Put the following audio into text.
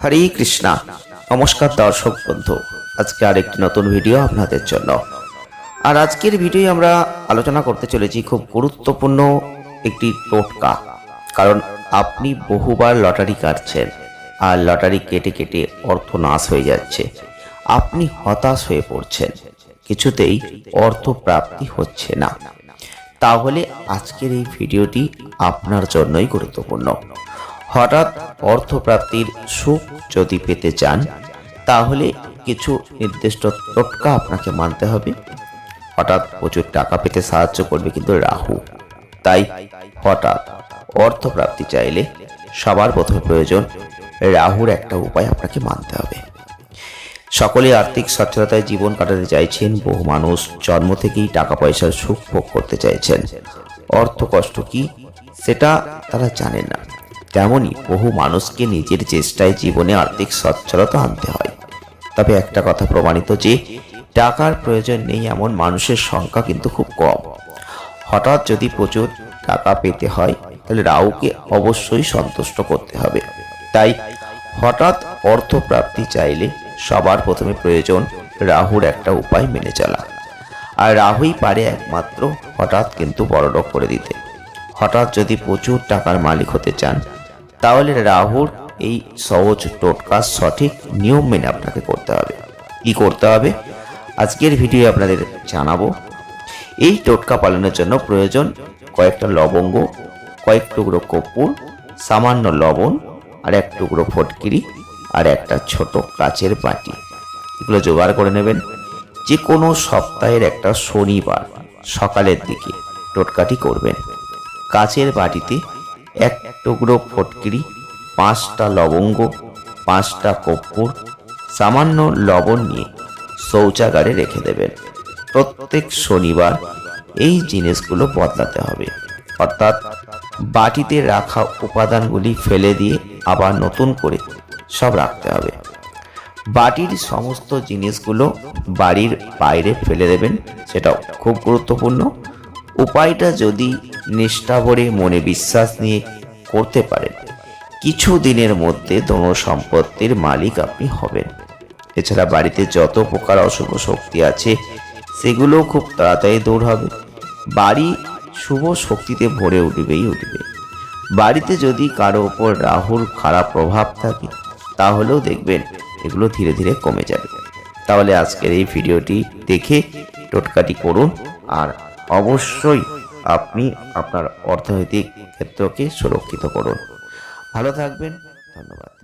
হরে কৃষ্ণা। নমস্কার দর্শক বন্ধু, আজকে আরেকটি নতুন ভিডিও আপনাদের জন্য। আর আজকের ভিডিও আমরা আলোচনা করতে চলেছি খুব গুরুত্বপূর্ণ একটি টোটকা। কারণ আপনি বহুবার লটারি কাটছেন আর লটারি কেটে কেটে অর্থ নাশ হয়ে যাচ্ছে। আপনি হতাশ হয়ে পড়ছেন, কিছুতেই অর্থ প্রাপ্তি হচ্ছে না। তাহলে আজকের এই ভিডিওটি আপনার জন্যই গুরুত্বপূর্ণ। হঠাৎ অর্থপ্রাপ্তির সুখ যদি পেতে চান, তাহলে কিছু নির্দিষ্ট টোটকা আপনাকে মানতে হবে। হঠাৎ প্রচুর টাকা পেতে সাহায্য করবে কিন্তু রাহু। তাই হঠাৎ অর্থপ্রাপ্তি চাইলে সবার প্রথমে প্রয়োজন রাহুর একটা উপায় আপনাকে মানতে হবে। সকলে আর্থিক সচ্ছলতায় জীবন কাটাতে চাইছেন, বহু মানুষ জন্ম থেকেই টাকা পয়সার সুখ ভোগ করতে চাইছেন। অর্থ কষ্ট কি, সেটা তারা জানেন না। তেমনই বহু মানুষকে নিজের চেষ্টায় জীবনে আর্থিক সচ্ছলতা আনতে হয়। তবে একটা কথা প্রমাণিত যে, টাকার প্রয়োজন নেই এমন মানুষের সংখ্যা কিন্তু খুব কম। হঠাৎ যদি প্রচুর টাকা পেতে হয়, তাহলে রাহুকে অবশ্যই সন্তুষ্ট করতে হবে। তাই হঠাৎ অর্থ প্রাপ্তি চাইলে সবার প্রথমে প্রয়োজন রাহুর একটা উপায় মেনে চলা। আর রাহুই পারে একমাত্র হঠাৎ কিন্তু বড়লোক করে দিতে। হঠাৎ যদি প্রচুর টাকার মালিক হতে চান তাহলে রাহুর এই সহজ টোটকা সঠিক নিয়ম মেনে আপনাকে করতে হবে। কি করতে হবে? আজকের ভিডিও আপনাদের জানাব। এই টোটকা পালনের জন্য প্রয়োজন কয়েকটা লবঙ্গ, কয়েক টুকরো কর্পূর, সামান্য লবণ আর এক টুকরো ফটকিরি আর একটা ছোট কাচের বাটি। এগুলো জোগাড় করে নেবেন। যে কোনো সপ্তাহের একটা শনিবার সকালের দিকে টোটকাটি করবেন। কাচের বাটিতে এক টুকরো ফটকিরি, পাঁচটা লবঙ্গ, পাঁচটা কর্পূর, সামান্য লবণ নিয়ে শৌচাগারে রেখে দেবেন। প্রত্যেক শনিবার এই জিনিসগুলো বদলাতে হবে। অর্থাৎ বাটিতে রাখা উপাদানগুলি ফেলে দিয়ে আবার নতুন করে সব রাখতে হবে। বাটির সমস্ত জিনিসগুলো বাড়ির বাইরে ফেলে দেবেন, সেটাও খুব গুরুত্বপূর্ণ। উপায়টা যদি নিষ্ঠা ভরে মনে বিশ্বাস নিয়ে করতে পারেন। কিছু দিনের মধ্যে ধন সম্পত্তির মালিক আপনি হবেন। এছাড়া বাড়িতে যত প্রকার অশুভ শক্তি আছে সেগুলো খুব তাড়াতাড়ি দূর হবে। বাড়ি শুভ শক্তিতে ভরে উঠবেই উঠবে। বাড়িতে যদি কারও ওপর রাহুর খারাপ প্রভাব থাকে, তাহলেও দেখবেন এগুলো ধীরে ধীরে কমে যাবে। তাহলে আজকের এই ভিডিওটি দেখে টোটকাটি করুন, আর অবশ্যই আপনি আপনার অর্থনৈতিক ক্ষেত্রকে সুরক্ষিত করুন। ভালো থাকবেন ধন্যবাদ।